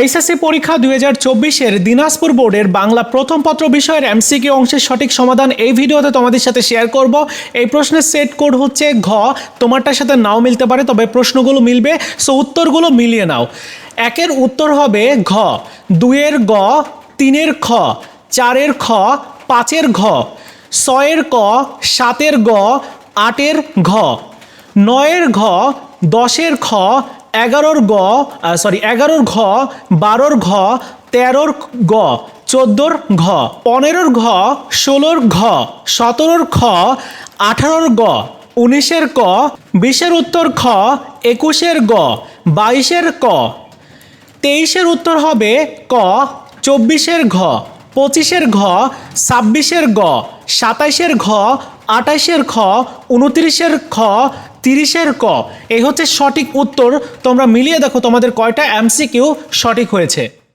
HSC পরীক্ষা দুই হাজার চব্বিশের দিনাজপুর বোর্ডের বাংলা প্রথম পত্র বিষয়ের এমসিকিউ অংশের সঠিক সমাধান এই ভিডিওতে তোমাদের সাথে শেয়ার করব। এই প্রশ্নের সেট কোড হচ্ছে ঘ। তোমারটার সাথে নাও মিলতে পারে, তবে প্রশ্নগুলো মিলবে, সো উত্তরগুলো মিলিয়ে নাও। একের উত্তর হবে ঘ, দুইয়ের গ, তিনের খ, চারের খ, পাঁচের ঘ, ছয়ের ক, সাতের গ, আটের ঘ, নয়ের ঘ, দশের খ এগারোর গ সরি এগারোর ঘ, বারোর ঘ, তেরোর গ, চোদ্দোর ঘ, পনেরোর ঘ, ষোলোর ঘ, সতেরোর খ, আঠারোর গ, উনিশের ক, বিশের উত্তর খ, একুশের গ, বাইশের ক, তেইশের উত্তর হবে ক, চব্বিশের ঘ, পঁচিশের ঘ, ছাব্বিশের গ সাতাইশের ঘ আটাইশের খ উনত্রিশের খ তিরিশের ক। এই হচ্ছে সঠিক উত্তর। তোমরা মিলিয়ে দেখো তোমাদের কয়টা এমসি এমসিকিউ সঠিক হয়েছে।